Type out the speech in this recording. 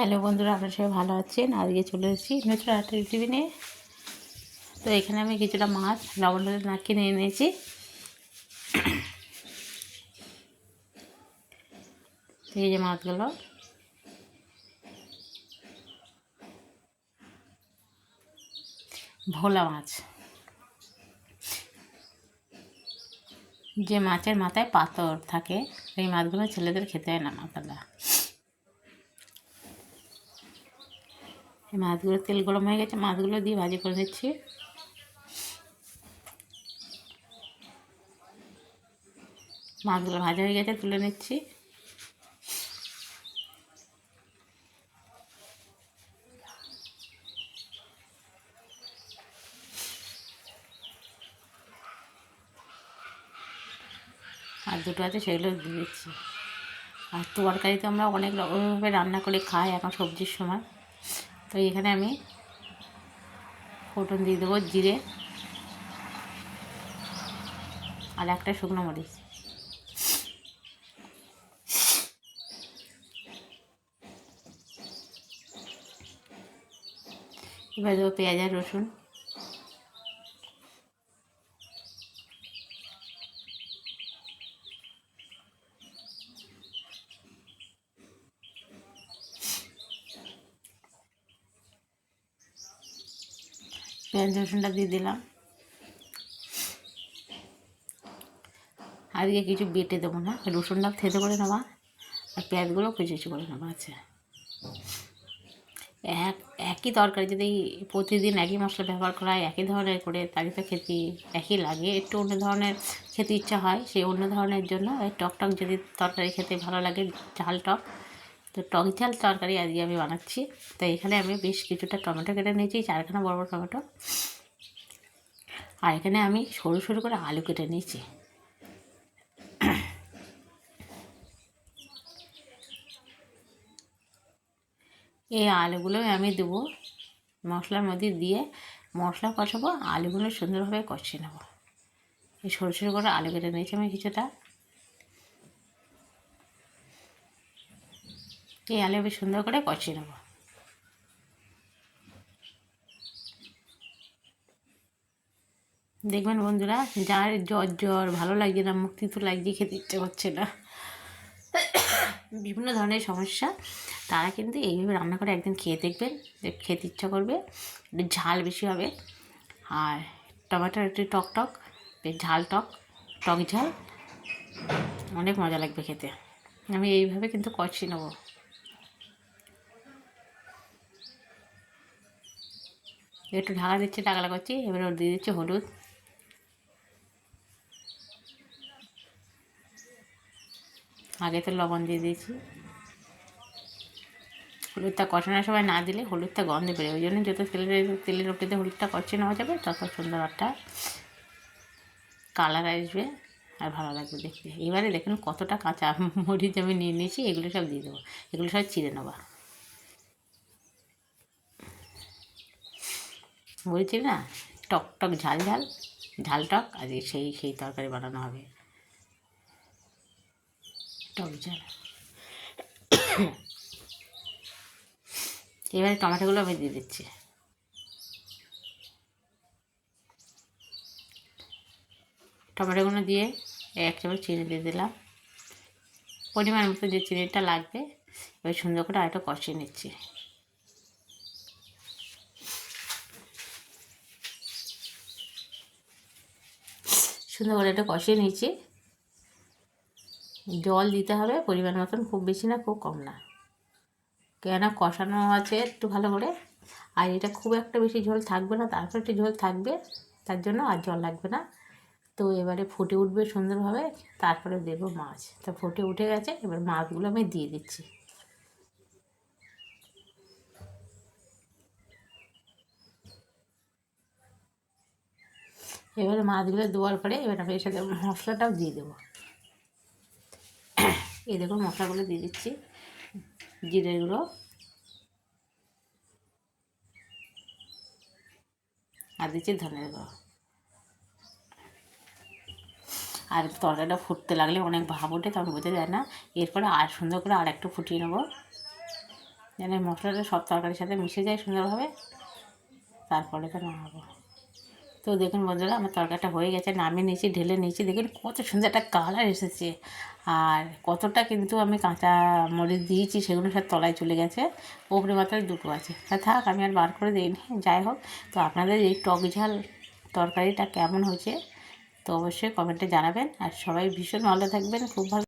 Hello বন্ধুরা, আপনারা সবাই ভালো আছেন? আজকে চলে এসেছি একটা রেসিপি নিয়ে। তো এখানে আমি কিছুটা মাছ, লবণ হলুদ নাকি নিয়ে নিয়েছি তো এই যে মাছগুলো। ভোলা মাছ। যে মাছের মাথায় পাথর থাকে সেই মাছগুলো ছেলেদের খেতে হয় না মাথাটা। মাছগুলো তেল গরম হয়ে গেছে, মাছগুলো দিয়ে ভাজি করে দিচ্ছি মাছগুলো ভাজা হয়ে গেছে, তুলে নিচ্ছি। আর দুটো আছে, সেগুলো দিয়ে দিচ্ছি। আর তরকারি তো আমরা অনেক রকমভাবে রান্না করে খাই এখন সবজির সময়। তো এখানে আমি ফোটন দিয়ে দেবো জিরে আর একটা শুকনো মরিচ। এবার দেবো পেঁয়াজ আর রসুন। পেঁয়াজ রসুনটা দিয়ে দিলাম। আজকে কিছু বেটে দেবো না, রসুনটা থেতে করে নেওয়া, আর পেঁয়াজগুলো কুচি করে নেওয়া আছে। এক, একই তরকারি যদি প্রতিদিন একই মশলা ব্যবহার করা হয়, একই ধরনের করে তাহলে তো খেতে একই লাগে। একটু অন্য ধরনের খেতে ইচ্ছা হয়, সেই অন্য ধরনের জন্য এই টক টক যদি তরকারি খেতে ভালো লাগে, ঝাল টক তো টক ঝাল তরকারি আজকে আমি বানাচ্ছি। তো এখানে আমি বেশ কিছুটা টমেটো কেটে নিয়েছি, চারখানা বড় বড় টমেটো। আর এখানে আমি সরু সরু করে আলু কেটে নিয়েছি। এই আলুগুলো আমি দেবো। মশলার মধ্যে দিয়ে মশলা কষাবো, আলুগুলো সুন্দরভাবে কষিয়ে নেব। এই সরু সরু করে আলু কেটে নিয়েছি আমি কিছুটা। এই আলু বেশ সুন্দর করে কষিয়ে নেব। দেখবেন বন্ধুরা, যার জ্বর জ্বর, ভালো লাগছে না মুক্তি তো লাগিয়ে খেতে ইচ্ছে করছে না। বিভিন্ন ধরনের সমস্যা, তারা কিন্তু এইভাবে রান্না করে একদিন খেয়ে দেখবেন খেতে ইচ্ছা করবে, একটু ঝাল বেশি হবে। আর টমেটোর একটু টক টক ঝাল টক টক ঝাল, অনেক মজা লাগবে খেতে। আমি এইভাবে কিন্তু কষিয়ে নেব। একটু ঢাকা দিচ্ছি টাকা করছি, এবার ওর দিয়ে দিচ্ছি হলুদ। আগে তো লবণ দিয়ে দিয়েছি। হলুদটা কষানোর সময় না দিলে হলুদটা গন্ধে বেরোয়, ওই জন্য যত তেলের তেলের উপরে হলুদটা কষে নেওয়া যাবে, তত সুন্দর একটা কালার আসবে আর ভালো লাগবে দেখতে। এবারে দেখুন কতটা কাঁচা মরিচ আমি নিয়ে নিয়েছি, এগুলো সব দিয়ে দেবো, এগুলো সব চিড়ে নেব। বলছি না, টক টক ঝাল ঝাল ঝাল টক, আজকে সেই সেই তরকারি বানানো হবে। টক ঝাল। এবারে টমেটোগুলো আমি দিয়ে দিচ্ছি। টমেটোগুলো দিয়ে এক চামচ চিনি দিয়ে দিলাম। পরিমাণ মতো যে চিনিটা লাগবে, এবার সুন্দর করে আরেকটা কষিয়ে নিচ্ছি। সুন্দর করে এটা কষিয়ে নিয়েছি জল দিতে হবে, পরিমাণ মতন, খুব বেশি না, খুব কম না। কেন কষানো আছে একটু ভালো করে। আর এটা খুব একটা বেশি ঝোল থাকবে না, তারপর একটু ঝোল থাকবে, তার জন্য আর জল লাগবে না। তো এবারে ফুটে উঠবে সুন্দরভাবে, তারপরে দেবো মাছ। তো ফুটে উঠে গেছে, এবার মাছগুলো আমি দিয়ে দিচ্ছি। এবারে মাছগুলো দেওয়ার পরে এবার আমি এর সাথে মশলাটাও দিয়ে দেবো। এই দেখুন মশলাগুলো দিয়ে দিচ্ছি জিরেগুলো আর দিচ্ছি ধনের গুঁড়ো। আর তরকারিটা ফুটতে লাগলে অনেক ভাব ওঠে, তখন বোঝা যায় না। এরপরে আর সুন্দর করে আর একটু ফুটিয়ে নেব। যেন মশলাটা সব তরকারির সাথে মিশে যায় সুন্দরভাবে। তারপরে তো নামাবো। তো দেখুন বন্ধুরা, আমার তরকারিটা হয়ে গেছে, নামিয়ে নিয়েছি, ঢেলে নিয়েছি। দেখুন কত সুন্দর একটা কালার এসেছে। আর কতটা কিন্তু আমি কাঁচা মরিচ দিয়েছি, সেগুলো সব তলায় চলে গেছে। ওপরে মাত্র দুটো আছে। তা থাক, আমি আর বার করে দিইনি। যাই হোক, তো আপনাদের এই টক ঝাল তরকারিটা কেমন হয়েছে, তো অবশ্যই কমেন্টে জানাবেন। আর সবাই ভীষণ ভালো থাকবেন, খুব ভালো